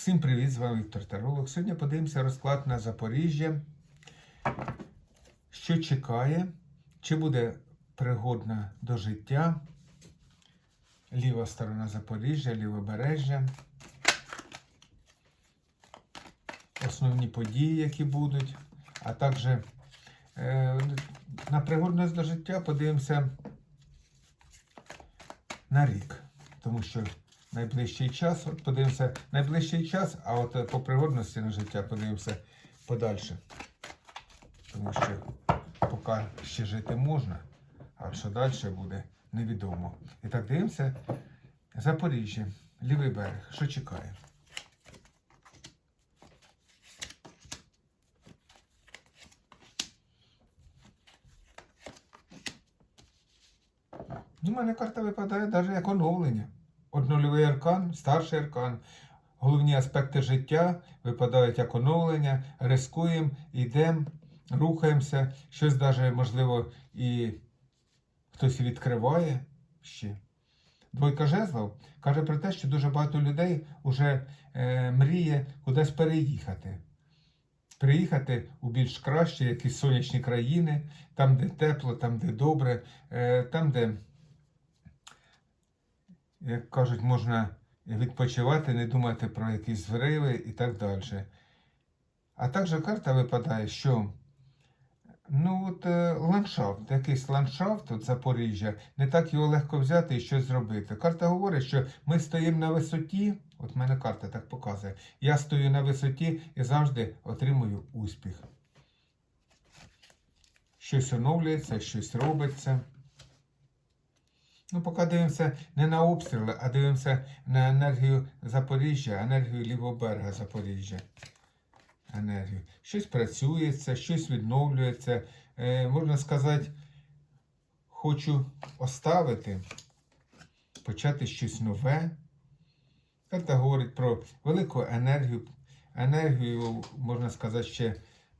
Всім привіт, з вами Віктор Таролог. Сьогодні подивимося розклад на Запоріжжя. Що чекає, чи буде пригодна до життя ліва сторона Запоріжжя, лівобережжя. Основні події, які будуть, а також е, на пригодність до життя подивимося на рік. Тому що найближчий час, от подивимося найближчий час, а от е, по пригодності на життя подивимося подальше. Тому що поки ще жити можна, а що далі буде, невідомо. І так дивимося. Запоріжжя, лівий берег. Що чекає? У мене карта випадає навіть як оновлення. Однольовий аркан, старший аркан. Головні аспекти життя випадають як оновлення, рискуємо, йдемо, рухаємося. Щось навіть, можливо, і хтось відкриває ще. Двойка жезлов каже про те, що дуже багато людей вже е, мріє кудись переїхати. Приїхати у більш кращі якісь сонячні країни, там, де тепло, там, де добре, е, там, де як кажуть, можна відпочивати, не думати про якісь зриви і так далі. А також карта випадає, що ну от е, ландшафт, якийсь ландшафт от Запоріжжя, не так його легко взяти і щось зробити. Карта говорить, що ми стоїмо на висоті, от в мене карта так показує, я стою на висоті і завжди отримую успіх. Щось оновлюється, щось робиться. Ну, поки дивимося не на обстріли, а дивимося на енергію Запоріжжя, енергію лівоберга Запоріжжя. Енергію. Щось працюється, щось відновлюється. Е, можна сказати, хочу оставити, почати щось нове. Карта говорить про велику енергію. Енергію, можна сказати, ще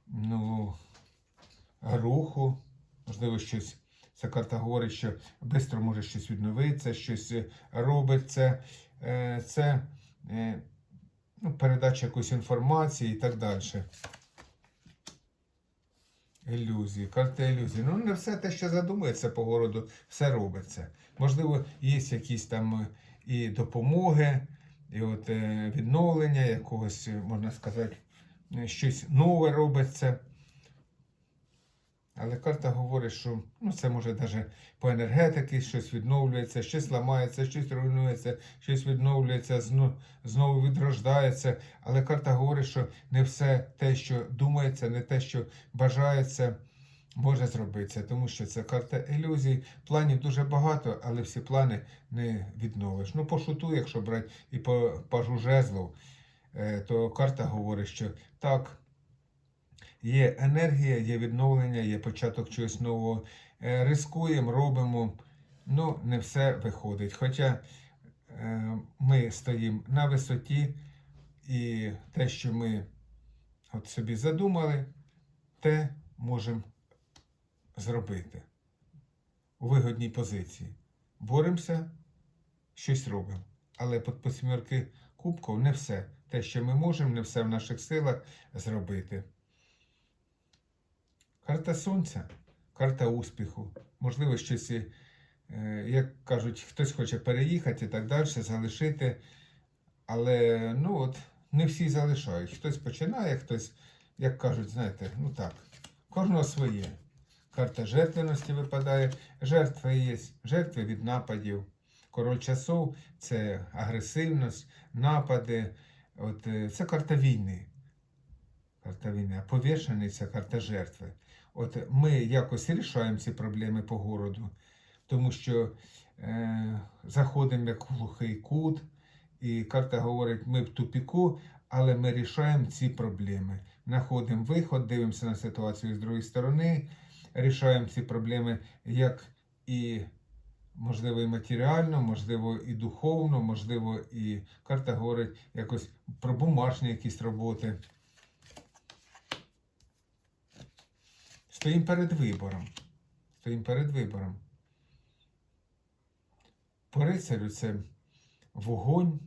ну, руху, можливо, щось. Ця карта говорить, що швидко може щось відновитися, щось е, робиться. Е, це е, ну, передача якоїсь інформації і так далі. Ілюзії, карта ілюзії. Ну, не все те, що задумується по городу, все робиться. Можливо, є якісь там і допомоги, і от відновлення якогось, можна сказати, щось нове робиться. Але карта говорить, що ну, це може навіть по енергетики щось відновлюється, щось ламається, щось руйнується, щось відновлюється, знову відрождається. Але карта говорить, що не все те, що думається, не те, що бажається, може зробитися. Тому що це карта ілюзій. Планів дуже багато, але всі плани не відновиш. Ну, по шуту, якщо брати і по пажу жезлов, е, то карта говорить, що так. Є енергія, є відновлення, є початок чогось нового. Е, рискуємо, робимо, ну не все виходить. Хоча е, ми стоїмо на висоті, і те, що ми от собі задумали, те можемо зробити у вигодній позиції. Боремося, щось робимо. Але під посімерки кубків не все. Те, що ми можемо, не все в наших силах зробити. Карта сонця, карта успіху. Можливо, щось, е, як кажуть, хтось хоче переїхати і так далі, залишити. Але ну от, не всі залишають. Хтось починає, хтось, як кажуть, знаєте, ну так, кожного своє. Карта жертвеності випадає. Жертви є, жертви від нападів. Король часов це агресивність, напади. От, е, Це карта війни. Карта війни. А повішений це карта жертви. От ми якось рішаємо ці проблеми по городу, тому що е, заходимо як глухий кут, і карта говорить, ми в тупіку, але ми рішаємо ці проблеми. Знаходимо виход, дивимося на ситуацію з другої сторони, рішаємо ці проблеми як і, можливо, і матеріально, можливо, і духовно, можливо, і карта говорить якось про бумажні якісь роботи. Стоїмо перед вибором. Стоїмо перед вибором. По рицарю це вогонь,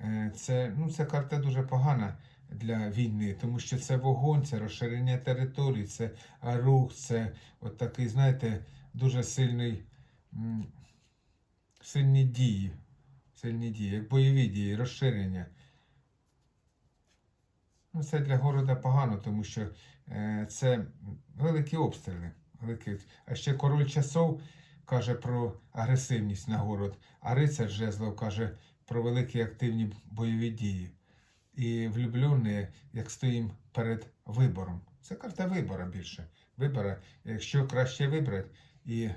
Е, Це, ну, ця карта дуже погана для війни, тому що це вогонь, це розширення територій, це рух, це от такий, знаєте, дуже сильний, сильні дії. Сильні дії, як бойові дії, розширення. Ну, це для города погано, тому що це великі обстріли. Великі. А ще король часов каже про агресивність на город, а рицар жезлов каже про великі активні бойові дії. І влюблені, як стоїмо перед вибором. Це карта вибора більше. Вибора, якщо краще вибрати, і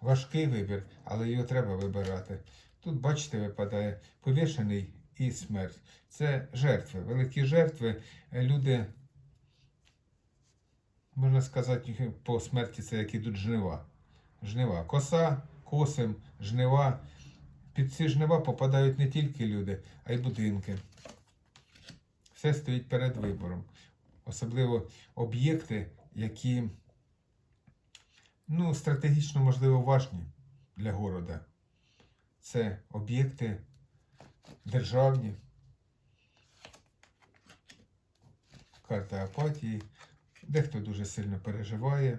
важкий вибір, але його треба вибирати. Тут, бачите, випадає повішений і смерть. Це жертви, великі жертви. Е, Люди, можна сказати, по смерті це як ідуть жнива. Жнива. Коса, косим, жнива. Під ці жнива попадають не тільки люди, а й будинки. Все стоїть перед вибором. Особливо об'єкти, які ну, стратегічно, можливо, важні для города. Це об'єкти державні. Карта апатії. Дехто дуже сильно переживає,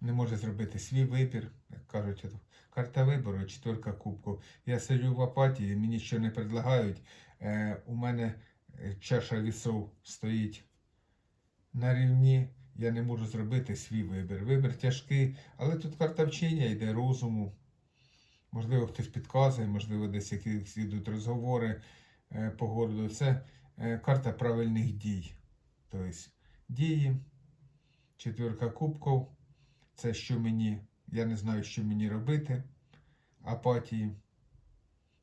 не може зробити свій вибір. Як кажуть, карта вибору, четверка кубку. Я сиджу в апатії, мені що не предлагають. Е, у мене е, чаша вісов стоїть на рівні. Я не можу зробити свій вибір. Вибір тяжкий, але тут карта вчення йде розуму. Можливо, хтось підказує, можливо, десь якісь йдуть розговори е, по городу. Це е, карта правильних дій. Тобто дії, четвірка кубків. Це що мені, я не знаю, що мені робити. Апатії,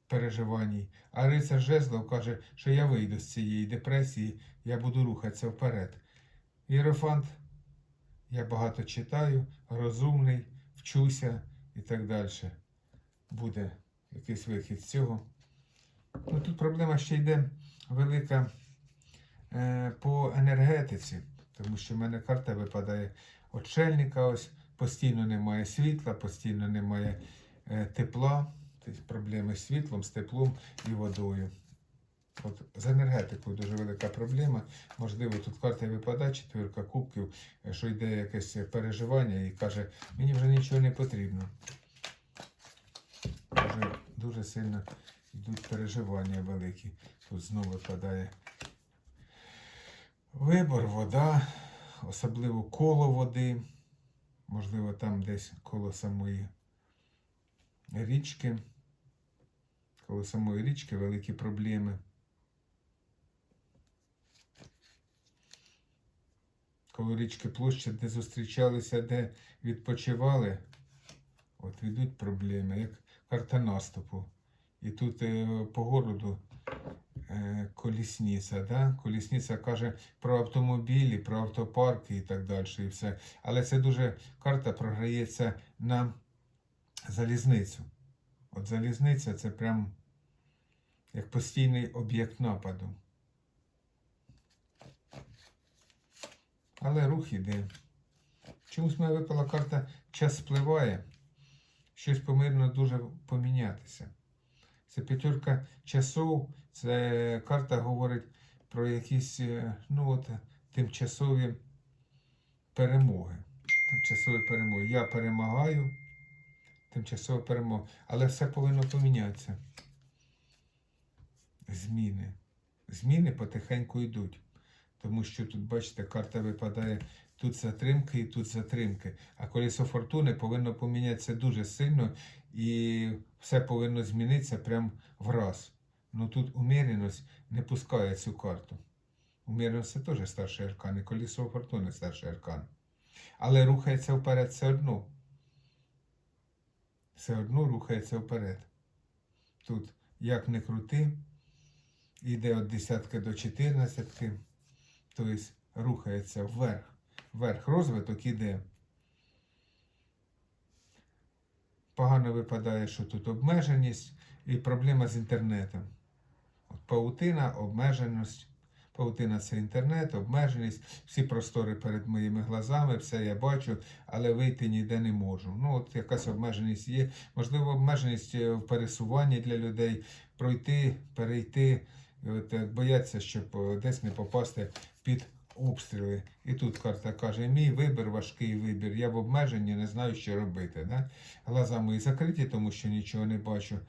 переживаній. А рицар Жезлов каже, що я вийду з цієї депресії, я буду рухатися вперед. Єрофант, я багато читаю, розумний, вчуся і так далі. Буде якийсь вихід з цього. Ну, тут проблема ще йде велика е, по енергетиці, тому що в мене карта випадає отшельника, ось постійно немає світла, постійно немає е, тепла. Проблеми з світлом, з теплом і водою. От з енергетикою дуже велика проблема. Можливо, тут карта випадає, четвірка кубків, е, що йде якесь переживання і каже, мені вже нічого не потрібно. Дуже, дуже сильно йдуть переживання великі. Тут знову випадає вибор, вода, особливо коло води. Можливо, там десь коло самої річки. Коло самої річки великі проблеми. Коло річки площа, де зустрічалися, де відпочивали, от йдуть проблеми, як карта наступу. І тут е, по городу колісниця, да? колісниця каже про автомобілі, про автопарки і так далі. І все. Але це дуже карта програється на залізницю. От залізниця це прям як постійний об'єкт нападу. Але рух іде. Чомусь мене випала карта час спливає. Щось повинно дуже помінятися. Це п'ятерка часов, це карта говорить про якісь е, ну от, тимчасові перемоги. Тимчасові перемоги. Я перемагаю, тимчасова перемога. Але все повинно помінятися. Зміни. Зміни потихеньку йдуть. Тому що тут, бачите, карта випадає тут затримки і тут затримки. А колесо фортуни повинно помінятися дуже сильно і все повинно змінитися прямо враз. Ну тут уміреність не пускає цю карту. Уміреність це теж старший аркан, і колесо фортуни старший аркан. Але рухається вперед все одно. Все одно рухається вперед. Тут як не крути, йде від десятки до чотирнадцятки, тобто рухається вверх. Вверх розвиток іде. Погано випадає, що тут обмеженість і проблема з інтернетом. От паутина, обмеженість, Паутина це інтернет, обмеженість, всі простори перед моїми глазами, все я бачу, але вийти ніде не можу. Ну, от якась обмеженість є. Можливо, обмеженість е, в пересуванні для людей, пройти, перейти, от е, бояться, щоб е, десь не попасти під обстріли. І тут карта каже: мій вибір, важкий вибір. Я в обмеженні не знаю, що робити. Да? Глаза мої закриті, тому що нічого не бачу.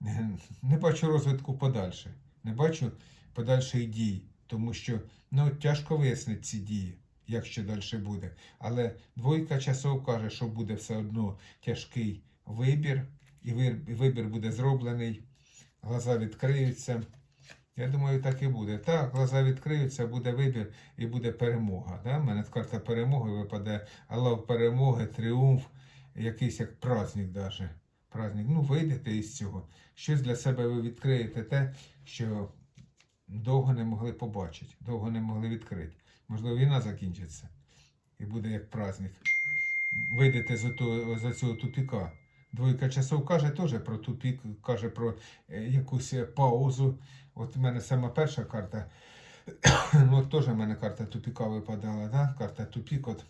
Не бачу розвитку подальше. Не бачу подальших дій, тому що ну, тяжко вияснити ці дії, як що далі буде. Але двойка часов каже, що буде все одно тяжкий вибір, і вибір буде зроблений, глаза відкриються. Я думаю, так і буде. Так, глаза відкриються, буде вибір і буде перемога. Да? У мене карта перемоги випаде, але перемоги, тріумф, якийсь як праздник даже. Праздник. Ну, вийдете із цього. Щось для себе ви відкриєте те, що довго не могли побачити, довго не могли відкрити. Можливо, війна закінчиться і буде як праздник. Вийдете з, з цього тупіка. Двойка часов каже теж про тупік, каже про е, якусь паузу. От у мене сама перша карта. ну, от теж в мене карта тупіка випадала, да? карта тупік. От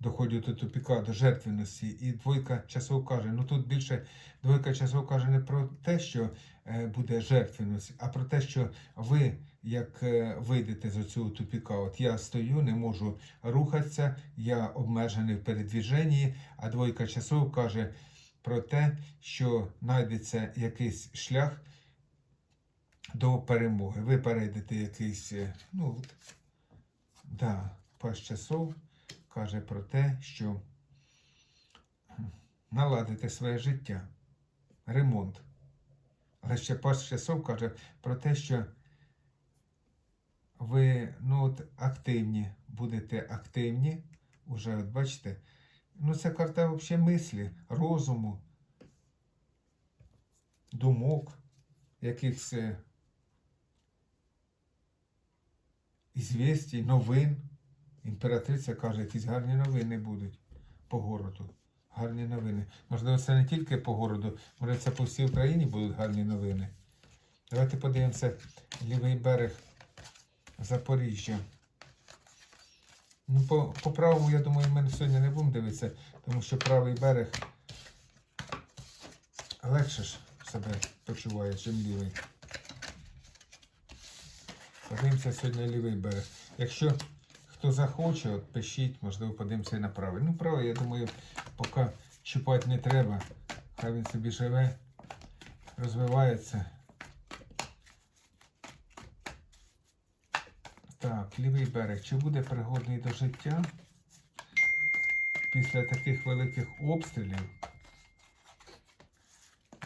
доходжу до тупіка, до жертвеності. І двойка часов каже, ну тут більше двойка часов каже не про те, що е, буде жертвеність, а про те, що ви, як е, вийдете з цього тупіка, от я стою, не можу рухатися, я обмежений в передвіженні, а двойка часов каже про те, що знайдеться якийсь шлях до перемоги. Ви перейдете якийсь, е, ну, да, пас часов каже про те, що наладите своє життя, ремонт. Але ще пас часов каже про те, що ви ну, от, активні, будете активні, уже, от бачите, ну це карта взагалі мислі, розуму, думок, якихось е, новин. Імператриця каже, якісь гарні новини будуть по городу. Гарні новини. Можливо, це не тільки по городу, може це по всій Україні будуть гарні новини. Давайте подивимося лівий берег Запоріжжя. Ну, по, по правому, я думаю, ми сьогодні не будемо дивитися, тому що правий берег легше ж себе почуває, ніж лівий. Подивимося сьогодні лівий берег. Якщо хто захоче, от пишіть, можливо, подивимося і на правий. Ну, правий, я думаю, поки чіпати не треба. Хай він собі живе, розвивається. Так, лівий берег. Чи буде пригодний до життя після таких великих обстрілів?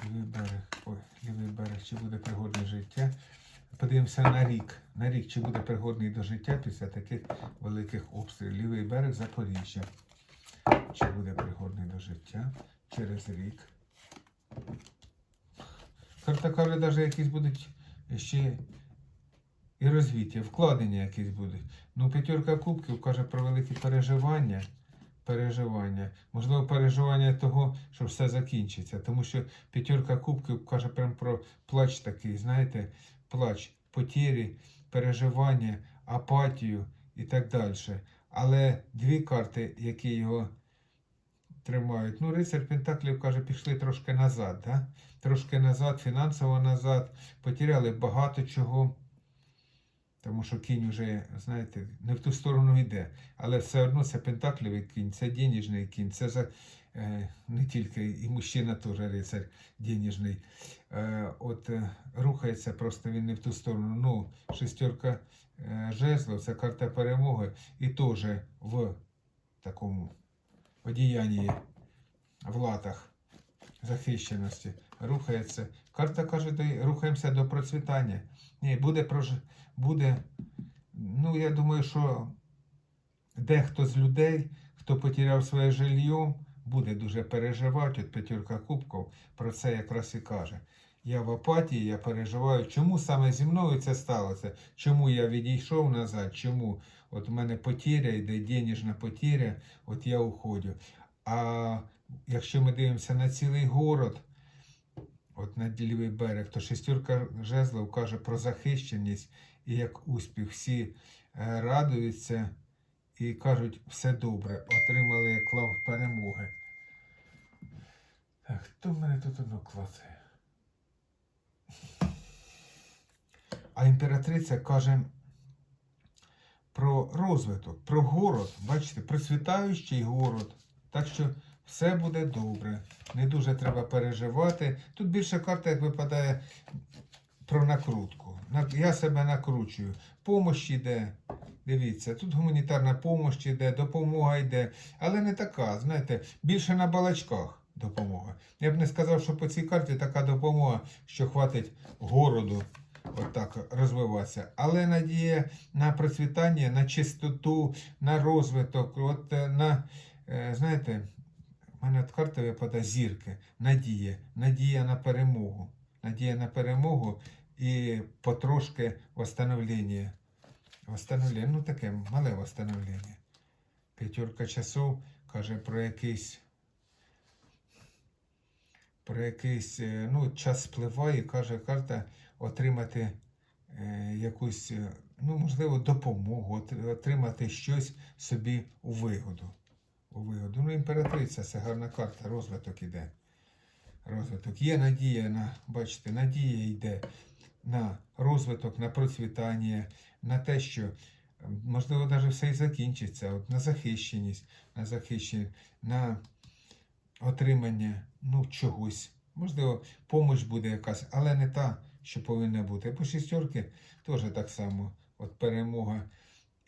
Лівий берег. Ой, лівий берег, чи буде пригодний життя? Подивимося на рік. На рік, чи буде пригодний до життя після таких великих обстрілів. Лівий берег Запоріжжя. Чи буде пригодний до життя через рік? Карта каже, навіть якісь будуть ще і розвиття, вкладення якісь будуть. Ну, п'ятерка кубків каже про великі переживання. Переживання. Можливо, переживання того, що все закінчиться. Тому що п'ятерка кубків каже прям про плач такий, знаєте, плач, потірі, переживання, апатію і так далі. Але дві карти, які його тримають. Ну, рицар Пентаклів каже, пішли трошки назад. Да? Трошки назад, фінансово назад, потеряли багато чого. Тому що кінь вже, знаєте, не в ту сторону йде. Але все одно це пентаклівий кінь, це денежний кінь, це за, е, не тільки і мужчина теж рицар денежний. Е, от е, рухається просто він не в ту сторону. Ну, шестерка е, жезлов, це карта перемоги, і теж в такому одіянні, в латах захищеності рухається. Карта каже, рухаємося до процвітання. Ні, буде прож... буде. Ну, я думаю, що дехто з людей, хто потеряв своє жилье, буде дуже переживати. От п'ятерка кубків про це якраз і каже. Я в апатії, я переживаю, чому саме зі мною це сталося? Чому я відійшов назад? Чому от у мене потеря йде, денежна потеря, от я уходжу. А якщо ми дивимося на цілий город, от на лівий берег, то шестірка жезлов каже про захищеність як успіх. Всі е, радуються і кажуть, все добре, отримали як лав перемоги. Так, хто в мене тут воно клацає? А імператриця каже про розвиток, про город. Бачите, процвітаючий город. Так що все буде добре. Не дуже треба переживати. Тут більше карта, як випадає, про накрутку. Я себе накручую. Помощ йде. Дивіться, тут гуманітарна помощ йде, допомога йде, але не така, знаєте, більше на балачках допомога. Я б не сказав, що по цій карті така допомога, що хватить городу отак розвиватися. Але надія на процвітання, на чистоту, на розвиток, от е, на, е, знаєте, в мене от карта випадає зірки, надія, надія на перемогу. Надія на перемогу і потрошки восстановлення. Восстановлення, ну таке мале восстановлення. П'ятерка часов каже про якийсь про якийсь е, ну, час спливає, каже карта отримати е, якусь, е, ну, можливо, допомогу, отримати щось собі у вигоду. У вигоду. Ну, імператриця це гарна карта, розвиток іде. Розвиток. Є надія на, бачите, надія йде на розвиток, на процвітання, на те, що можливо навіть все і закінчиться, от, на захищеність, на захищеність, на отримання ну, чогось. Можливо, помощ буде якась, але не та, що повинна бути. По шістерки теж так само. От перемога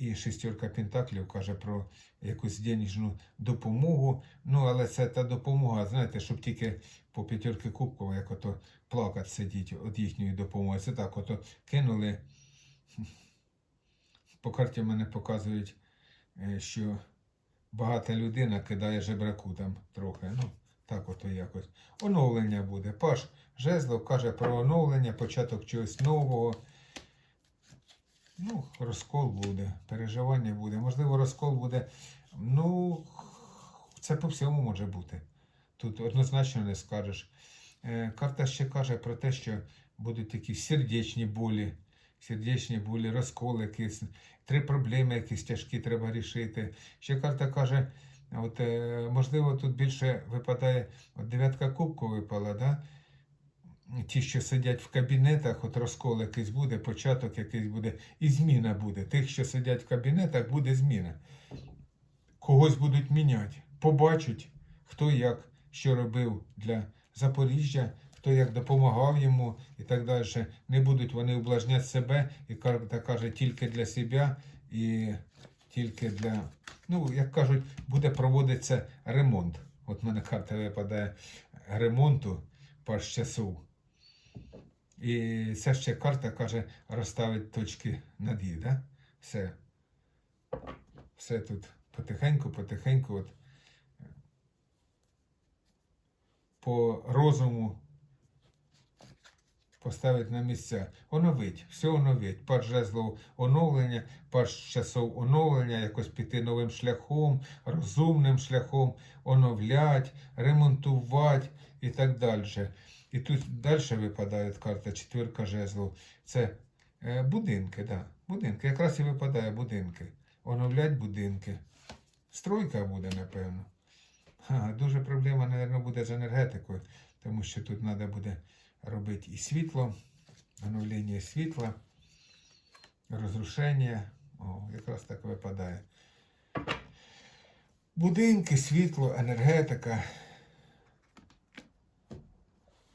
і шістерка Пентаклів каже про якусь денежну допомогу. Ну, але це та допомога, знаєте, щоб тільки по п'ятерки кубкова, як ото плакати сидіть від їхньої допомоги. Це так, ото кинули. По карті мене показують, е, що багата людина кидає жебраку там трохи. Ну, так ото якось. Оновлення буде. Паш Жезлов каже про оновлення, початок чогось нового. Ну, розкол буде, переживання буде. Можливо, розкол буде. Ну, це по всьому може бути. Тут однозначно не скажеш. Е, Карта ще каже про те, що будуть якісь сердечні болі, сердечні болі, розколи якісь, три проблеми якісь тяжкі треба рішити. Ще карта каже, от, е, можливо, тут більше випадає, от дев'ятка кубку випала, да? Ті, що сидять в кабінетах, от розкол якийсь буде, початок якийсь буде, і зміна буде. Тих, що сидять в кабінетах, буде зміна. Когось будуть міняти. Побачать, хто як що робив для Запоріжжя, хто як допомагав йому і так далі. Не будуть вони ублажняти себе, і карта каже тільки для себе і тільки для. Ну, як кажуть, буде проводитися ремонт. От в мене карта випадає ремонту паш часу. І ця ще карта каже розставить точки над «і», да? Все. Все тут потихеньку, потихеньку. От, по розуму поставить на місця. Оновить, все оновить. Паш жезлов оновлення, паш часов оновлення, якось піти новим шляхом, розумним шляхом, оновлять, ремонтувати і так далі. І тут далі випадає карта четвірка жезлов. Це е, будинки, да, будинки. Якраз і випадає будинки. Оновлять будинки. Стройка буде, напевно. Ха, дуже проблема, мабуть, буде з енергетикою, тому що тут треба буде робити і світло, оновлення світла, розрушення. О, якраз так випадає. Будинки, світло, енергетика.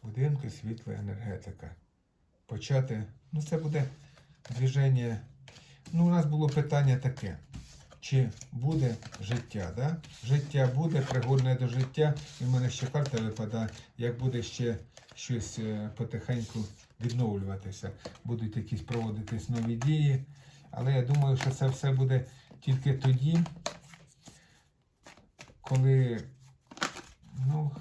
Будинки, світло, енергетика. Почати. Ну, це буде движення. Ну, у нас було питання таке. Чи буде життя, да? Життя буде, пригодне до життя. І в мене ще карта випадає, як буде ще щось е, потихеньку відновлюватися. Будуть якісь проводитись нові дії. Але я думаю, що це все буде тільки тоді, коли ну,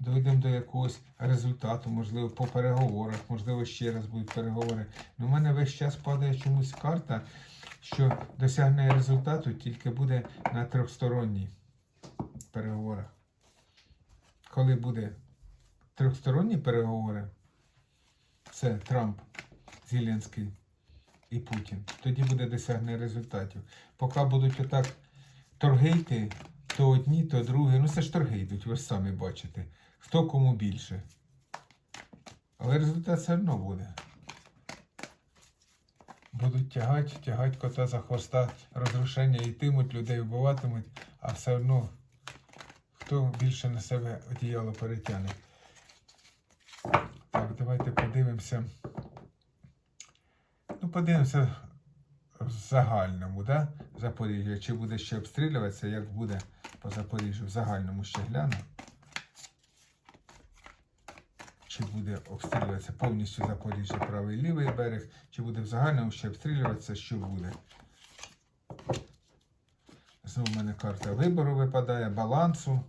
дійдемо до якогось результату, можливо, по переговорах, можливо, ще раз будуть переговори. Ну, у мене весь час падає чомусь карта, що досягне результату тільки буде на трьохсторонній переговорах. Коли буде трьохсторонні переговори. Це Трамп, Зеленський і Путін. Тоді буде досягнення результатів. Поки будуть отак торги йти, то одні, то другі. Ну це ж торги йдуть, ви ж самі бачите. Хто кому більше. Але результат все одно буде. Будуть тягати, тягати кота за хвоста, розрушення йтимуть, людей вбиватимуть, а все одно хто більше на себе одіяло перетягне. Так, давайте подивимося. Ну, подивимося в загальному, да? Запоріжжя. Чи буде ще обстрілюватися, як буде по Запоріжжю в загальному ще гляну. Чи буде обстрілюватися повністю Запоріжжя, правий і лівий берег, чи буде в загальному ще обстрілюватися, що буде. Знову в мене карта вибору випадає, балансу.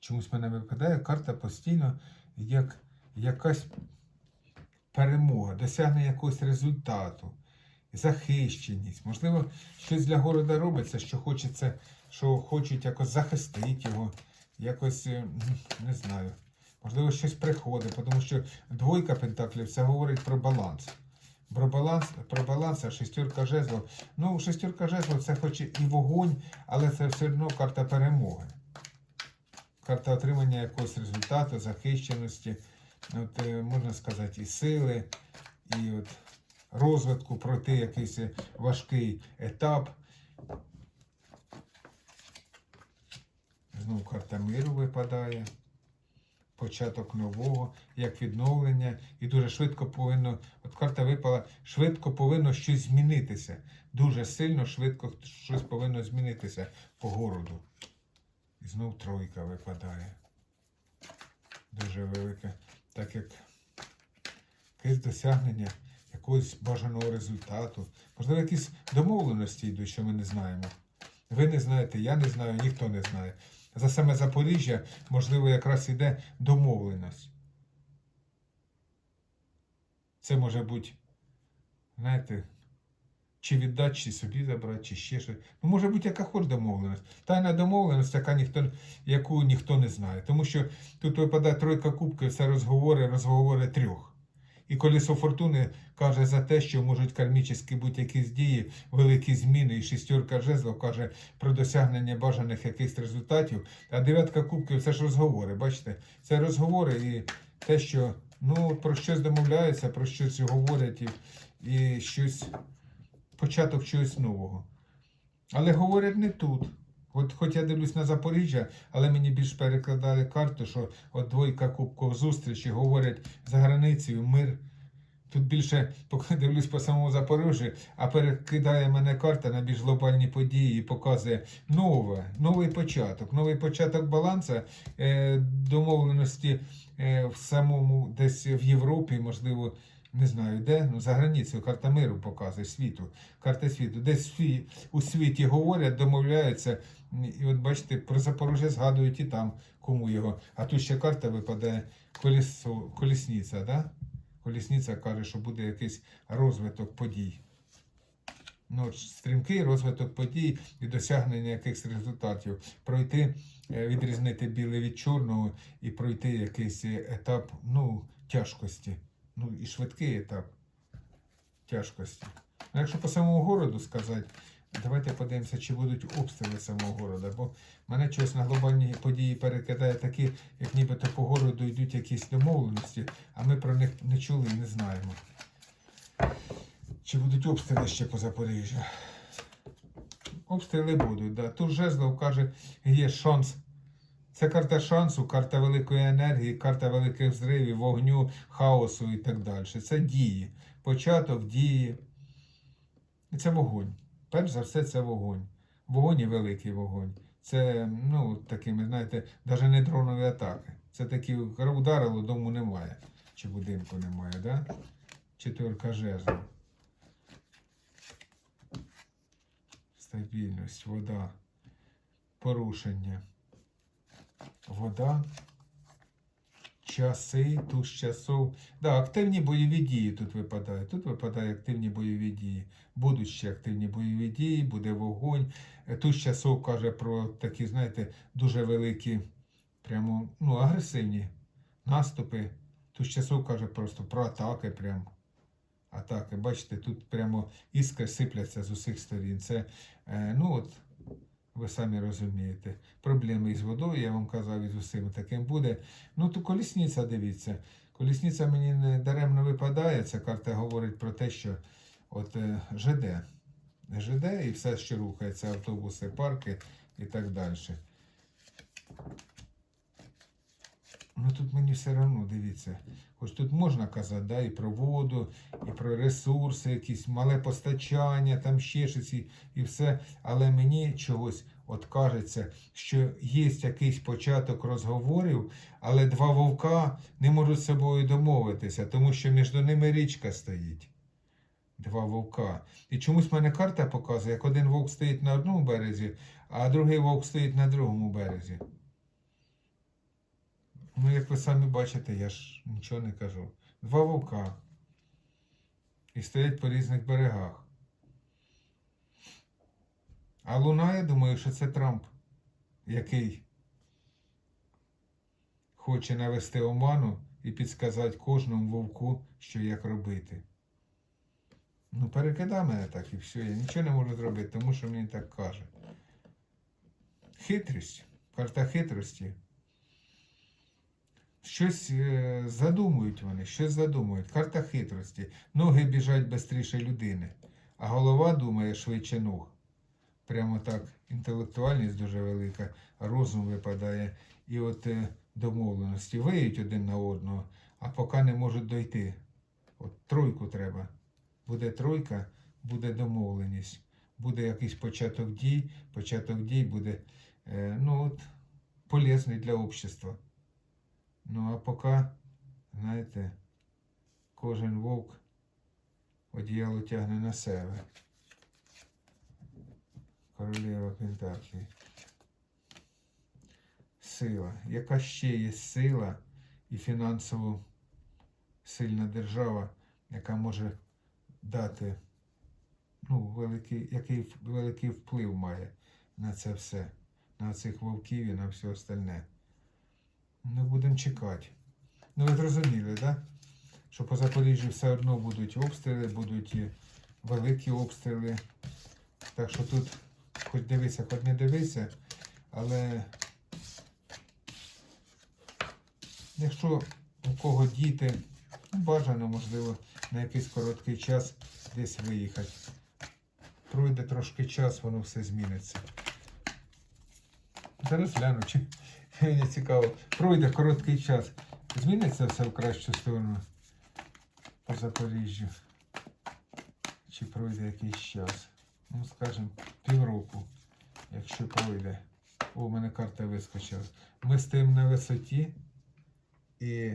Чомусь в мене випадає карта постійно як якась перемога, досягнення якогось результату, захищеність. Можливо, щось для города робиться, що хочеться, що хочуть якось захистити його, якось е, не знаю. Можливо, щось приходить, тому що двойка пентаклів це говорить про баланс. Про баланс, про баланс, а шестерка жезлов. Ну, шестерка жезлов це хоч і вогонь, але це все одно карта перемоги. Карта отримання якогось результату, захищеності, от, е, можна сказати, і сили, і от розвитку пройти якийсь е, важкий етап. Знову карта миру випадає. Початок нового, як відновлення, і дуже швидко повинно, от карта випала, швидко повинно щось змінитися. Дуже сильно, швидко щось повинно змінитися по городу. І знов тройка випадає. Дуже велике. Так як якесь досягнення якогось бажаного результату. Можливо, якісь домовленості йдуть, що ми не знаємо. Ви не знаєте, я не знаю, ніхто не знає. За саме Запоріжжя, можливо, якраз іде домовленість. Це може бути, знаєте, чи віддати, чи собі забрати, чи ще щось. Ну, може бути, яка хоч домовленість. Тайна домовленість, яка ніхто, яку ніхто не знає. Тому що тут випадає тройка кубків, це розговори, розговори трьох. І колесо фортуни каже за те, що можуть кармічні бути якісь дії, великі зміни, і шістерка жезлов каже про досягнення бажаних якихось результатів. А дев'ятка кубків це ж розговори. Бачите, це розговори і те, що ну, про щось домовляються, про щось говорять і, і щось, початок чогось нового. Але говорять не тут. От хоч я дивлюсь на Запоріжжя, але мені більш перекладає карту, що от двойка кубків зустрічі говорять за границею мир. Тут більше поки дивлюсь по самому Запоріжжю, а перекидає мене карта на більш глобальні події і показує нове, новий початок, новий початок балансу, е, домовленості е, в самому десь в Європі, можливо, не знаю де, ну за границею карта миру показує світу, карта світу. Десь у світі говорять, домовляються. І от бачите, про Запоріжжя згадують і там, кому його. А тут ще карта випадає колесо, колісниця, да? Колісниця каже, що буде якийсь розвиток подій. Ну, стрімкий розвиток подій і досягнення якихось результатів. Пройти, е, відрізнити біле від чорного і пройти якийсь етап ну, тяжкості. Ну і швидкий етап тяжкості. Ну, якщо по самому городу сказати, давайте подивимося, чи будуть обстріли самого города. Бо мене чогось на глобальні події перекидає такі, як нібито по городу йдуть якісь домовленості, а ми про них не чули і не знаємо. Чи будуть обстріли ще по Запоріжжю? Обстріли будуть, да. Тут Жезлов каже, є шанс. Це карта шансу, карта великої енергії, карта великих взривів, вогню, хаосу і так далі. Це дії. Початок дії. І це вогонь. Перш за все, це вогонь. Вогонь і великий вогонь. Це, ну, такими, знаєте, навіть не дронові атаки. Це такі ударило, дому немає. Чи будинку немає, да? Четверка жезлів. Стабільність, вода, порушення. Вода, часи, туз часов. Да, активні бойові дії тут випадають. Тут випадають активні бойові дії. Будуть ще активні бойові дії, буде вогонь. Е, Туз часов каже про такі, знаєте, дуже великі прямо ну, агресивні наступи. Тут часов каже просто про атаки прям. Атаки. Бачите, тут прямо іскри сипляться з усіх сторін. Це, е, ну от, ви самі розумієте. Проблеми із водою, я вам казав, із усім таким буде. Ну, то колісниця, дивіться. Колісниця мені не даремно випадає. Ця карта говорить про те, що от е, ЖД. ЖД і все, що рухається, автобуси, парки і так далі. Ну тут мені все одно, дивіться. Хоч тут можна казати, да, і про воду, і про ресурси, якісь мале постачання, там ще щось і, і все. Але мені чогось от кажеться, що є якийсь початок розговорів, але два вовка не можуть з собою домовитися, тому що між ними річка стоїть. Два вовка. І чомусь мене карта показує, як один вовк стоїть на одному березі, а другий вовк стоїть на другому березі. Ну, як ви самі бачите, я ж нічого не кажу. Два вовка. І стоять по різних берегах. А Луна, я думаю, що це Трамп, який хоче навести оману і підсказати кожному вовку, що як робити. Ну, перекидай мене так і все. Я нічого не можу зробити, тому що мені так каже. Хитрість. Карта хитрості. Щось е, задумують вони, щось задумують. Карта хитрості. Ноги біжать швидше людини, а голова думає швидше ног. Прямо так. Інтелектуальність дуже велика, розум випадає. І от е, домовленості виють один на одного, а поки не можуть дойти. От тройку треба. Буде тройка, буде домовленість. Буде якийсь початок дій, початок дій буде е, ну от, полезний для общества. Ну, а поки, знаєте, кожен вовк одіяло тягне на себе. Королева Пентаклі. Сила. Яка ще є сила і фінансово сильна держава, яка може дати, ну, великий, який великий вплив має на це все, на цих вовків і на все остальне. Ну, будемо чекати. Ну, ви зрозуміли, так? Да? Що по Запоріжжю все одно будуть обстріли, будуть великі обстріли. Так що тут, хоч дивися, хоч не дивися, але якщо у кого діти, ну, бажано, можливо, на якийсь короткий час десь виїхати. Пройде трошки час, воно все зміниться. Зараз гляну, чи мені цікаво. Пройде короткий час. Зміниться все в кращу сторону по Запоріжжю. Чи пройде якийсь час? Ну, скажімо, півроку, якщо пройде. О, у мене карта вискочила. Ми стоїмо на висоті і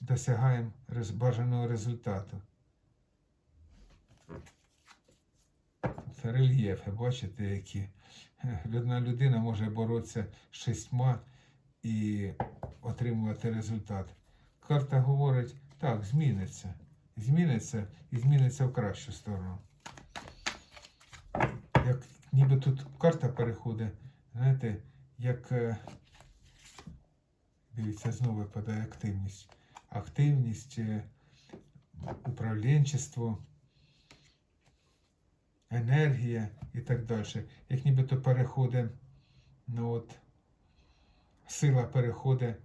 досягаємо бажаного результату. Це рельєфи, бачите, які. Одна людина може боротися з шістьма і отримувати результат. Карта говорить, так, зміниться. Зміниться і зміниться в кращу сторону. Як ніби тут карта переходить, знаєте, як. е, Дивіться, знову випадає активність. Активність, е, управлінчество, енергія і так далі. Як нібито переходить, ну от, сила переходить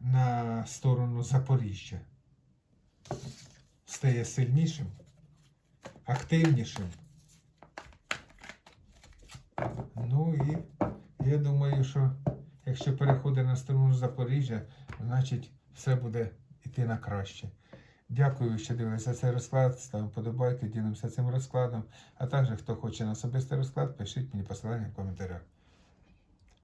на сторону Запоріжжя. Стає сильнішим, активнішим. Ну і я думаю, що якщо переходить на сторону Запоріжжя, значить все буде йти на краще. Дякую, що дивилися цей розклад. Ставимо подобайки, ділимося цим розкладом. А також, хто хоче на особистий розклад, пишіть мені посилання в коментарях.